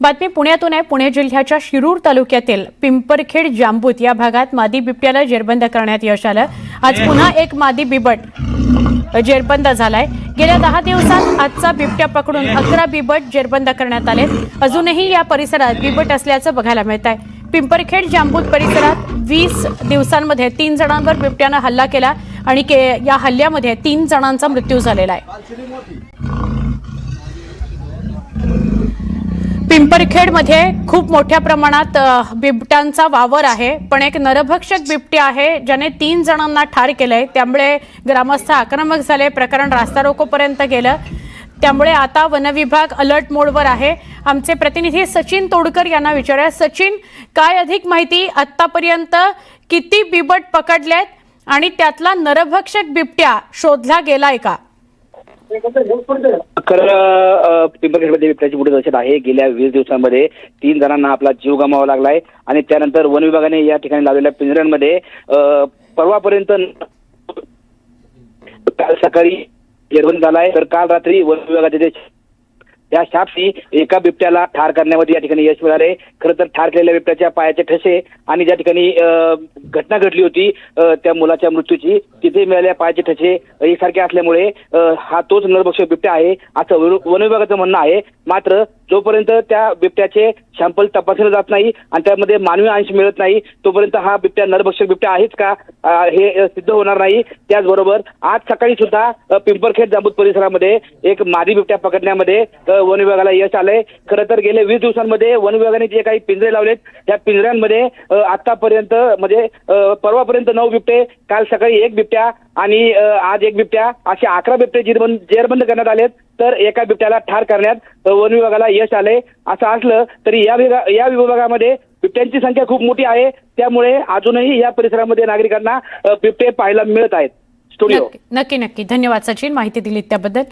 बातमी पुण्यातून आहे. पुणे जिल्ह्याच्या शिरूर तालुक्यातील पिंपरखेड जांबूत या भागात मादी बिबट्याला जेरबंद करण्यात यश आलं. आज पुन्हा एक मादी बिबट जेरबंद झालाय. गेल्या दहा दिवसात आजचा बिबट्या पकडून अकरा बिबट जेरबंद करण्यात आले. अजूनही या परिसरात बिबट असल्याचं बघायला मिळत आहे. पिंपरखेड जांबूत परिसरात वीस दिवसांमध्ये तीन जणांवर बिबट्यानं हल्ला केला आणि के या हल्ल्यामध्ये तीन जणांचा मृत्यू झालेला आहे. पिंपरखेडमध्ये खूप मोठ्या प्रमाणात बिबट्यांचा वावर आहे. पण एक नरभक्षक बिबट्या आहे ज्याने तीन जणांना ठार केलंय. त्यामुळे ग्रामस्थ आक्रमक झाले. प्रकरण रास्ता रोकोपर्यंत गेलं. त्यामुळे आता वनविभाग अलर्ट मोडवर आहे. आमचे प्रतिनिधी सचिन तोडकर यांना विचारूया. सचिन काय अधिक माहिती? आत्तापर्यंत किती बिबट पकडलेत? आणि त्यातला नरभक्षक बिबट्या शोधला गेलाय का? खरं अ, बिबट्याची मोठी दहशत आहे. गेल्या वीस दिवसांमध्ये तीन जणांना आपला जीव गमावा लागलाय. आणि त्यानंतर वन विभागाने या ठिकाणी लावलेल्या पिंजऱ्यांमध्ये परवापर्यंत काल सकाळी निर्बंध झालाय. तर काल रात्री वन विभागाचे या शापशी एका बिबट्याला ठार करण्यामध्ये या ठिकाणी यश मिळाले. खरं तर ठार केलेल्या बिबट्याच्या पायाचे ठसे आणि ज्या ठिकाणी घटना घडली होती त्या मुलाच्या मृत्यूची. तिथे मिळाल्या पायाचे ठसे एकसारखे असल्यामुळे हा तोच नरभक्षक बिबट्या आहे असं वन विभागाचं म्हणणं आहे. मात्र जोपर्यंत त्या बिबट्याचे सॅम्पल तपासले जात नाही आणि त्यामध्ये मानवी अंश मिळत नाही तोपर्यंत हा बिबट्या नरभक्षक बिबट्या आहेच का हे सिद्ध होणार नाही. त्याचबरोबर आज सकाळी सुद्धा पिंपरखेड जांबूत परिसरामध्ये एक मादी बिबट्या पकडण्यामध्ये वन विभागाला यश आलंय. खरं तर गेले वीस दिवसांमध्ये वन विभागाने जे काही पिंजरे लावलेत त्या पिंजऱ्यांमध्ये आतापर्यंत म्हणजे परवापर्यंत नऊ बिबटे काल सकाळी एक बिबट्या आणि आज एक बिबट्या. असे अकरा बिबटे जेरबंद जेरबंद करण्यात आलेत. तर एका बिबट्याला ठार करण्यात वन विभागाला यश आले. असं असलं तरी या विभागा या विभागामध्ये बिबट्यांची संख्या खूप मोठी आहे. त्यामुळे अजूनही या परिसरामध्ये नागरिकांना बिबटे पाहायला मिळत आहेत. स्टुडिओ नक्की नक्की धन्यवाद सचिन. माहिती दिली त्याबद्दल.